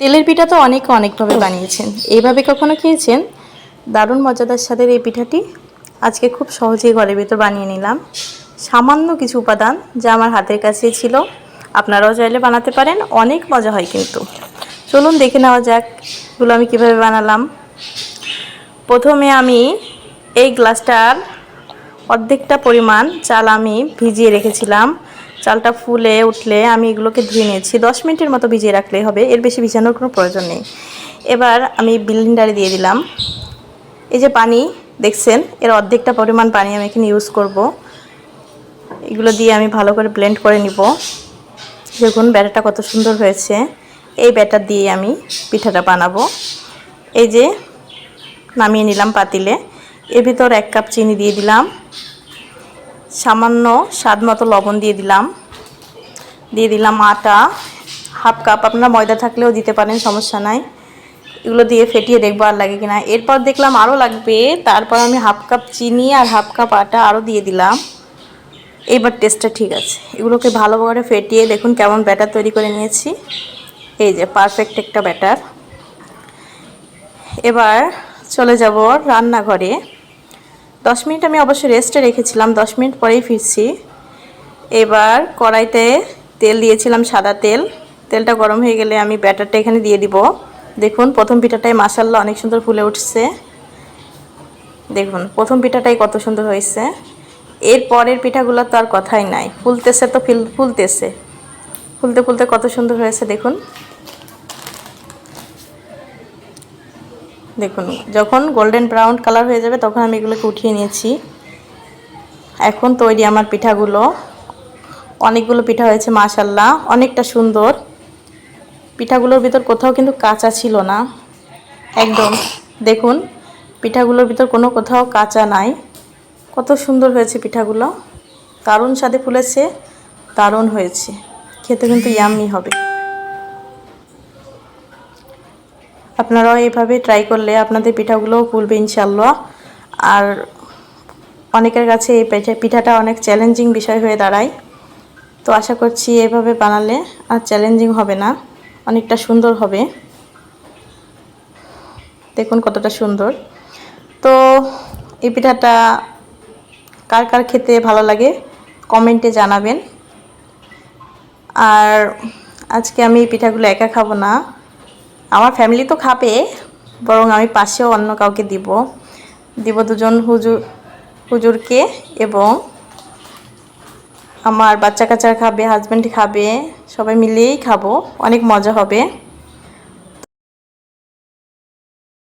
তেলের পিঠা তো অনেকে অনেকভাবে বানিয়েছেন। এইভাবে কখনো খেয়েছেন? দারুণ মজাদার স্বাদের এই পিঠাটি। আজকে খুব সহজেই ঘরের ভেতর বানিয়ে নিলাম। সামান্য কিছু উপাদান যা আমার হাতের কাছেই ছিল। আপনারাও চাইলে বানাতে পারেন। অনেক মজা হয় কিন্তু। চলুন দেখে নেওয়া যাক এগুলো আমি কীভাবে বানালাম। প্রথমে আমি এই গ্লাসটার অর্ধেকটা পরিমাণ চাল আমি ভিজিয়ে রেখেছিলাম। চালটা ফুলে, উঠলে আমি এগুলোকে ধুয়ে নিয়েছি। দশ মিনিটের মতো ভিজিয়ে রাখলেই হবে, এর বেশি ভিজানোর কোনো প্রয়োজন নেই। এবার আমি বিলিন্ডারে দিয়ে দিলাম। এই যে পানি, দেখছেন? এর অর্ধেকটা পরিমাণ পানি আমি এখানে ইউজ করব। এগুলো দিয়ে আমি ভালো করে ব্লেন্ড করে নিব। দেখুন, ব্যাটারটা কত সুন্দর হয়েছে। এই ব্যাটার দিয়ে আমি পিঠাটা বানাবো। এই যে নামিয়ে নিলাম পাতিলে। এর ভিতর এক কাপ চিনি দিয়ে দিলাম। সামান্য স্বাদ মতো লবণ দিয়ে দিলাম। দিয়ে দিলাম আটা, হাফ কাপ। আপনারা ময়দা থাকলেও দিতে পারেন, সমস্যা নাই। এগুলো দিয়ে ফেটিয়ে দেখব আর লাগে কিনা। এরপর দেখলাম আরও লাগবে। তারপর আমি হাফ কাপ চিনি আর হাফ কাপ আটা আরও দিয়ে দিলাম। এইবার টেস্টটা ঠিক আছে। এগুলোকে ভালো করে ফেটিয়ে দেখুন কেমন ব্যাটার তৈরি করে নিয়েছি। এই যে পারফেক্ট একটা ব্যাটার এবার চলে যাব রান্নাঘরে। দশ মিনিট আমি অবশ্য রেস্টে রেখেছিলাম, দশ মিনিট পরেই ফিরছি। এবার কড়াইতে তেল দিয়েছিলাম, সাদা তেল। তেলটা গরম হয়ে গেলে আমি ব্যাটারটা এখানে দিয়ে দিব। দেখুন, প্রথম পিঠাটাই মাসাল্লাহ অনেক সুন্দর ফুলে উঠছে। দেখুন, প্রথম পিঠাটাই কত সুন্দর হয়েছে। এর পরের পিঠাগুলো তো আর কথাই নাই। ফুলতেছে তো, ফিল, ফুলতেছে। ফুলতে ফুলতে কত সুন্দর হয়েছে, দেখুন। দেখুন, যখন গোল্ডেন ব্রাউন কালার হয়ে যাবে, তখন আমি এগুলোকে উঠিয়ে নিয়েছি। এখন তৈরি আমার পিঠাগুলো। অনেকগুলো পিঠা হয়েছে মাশাল্লাহ অনেকটা সুন্দর। পিঠাগুলোর ভিতর কোথাও কিন্তু কাঁচা ছিল না। একদম, দেখুন, পিঠাগুলোর ভিতর কোনো কোথাও কাঁচা নাই। কত সুন্দর হয়েছে পিঠাগুলো। দারুণ স্বাদে ফুলেছে, দারুণ হয়েছে। খেতে কিন্তু ইয়াম্মি হবে। আপনারাও এইভাবে ট্রাই করলে আপনাদের পিঠাগুলোও ফুলবে ইনশাল্লাহ আর অনেকের কাছে এই পিঠা, পিঠাটা অনেক চ্যালেঞ্জিং বিষয় হয়ে দাঁড়ায়। তো আশা করছি এভাবে বানালে আর চ্যালেঞ্জিং হবে না, অনেকটা সুন্দর হবে। দেখুন কতটা সুন্দর। তো এই পিঠাটা কার কার খেতে ভালো লাগে কমেন্টে জানাবেন। আর আজকে আমি এই পিঠাগুলো একা খাব না। আমার ফ্যামিলি তো খাবে, বরং আমি পাশেও অন্য কাউকে দিব। দিব দুজন হুজুর, হুজুরকে এবং আমার বাচ্চা কাচ্চা খাবে হাজব্যান্ড খাবে, সবাই মিলেই খাব, অনেক মজা হবে।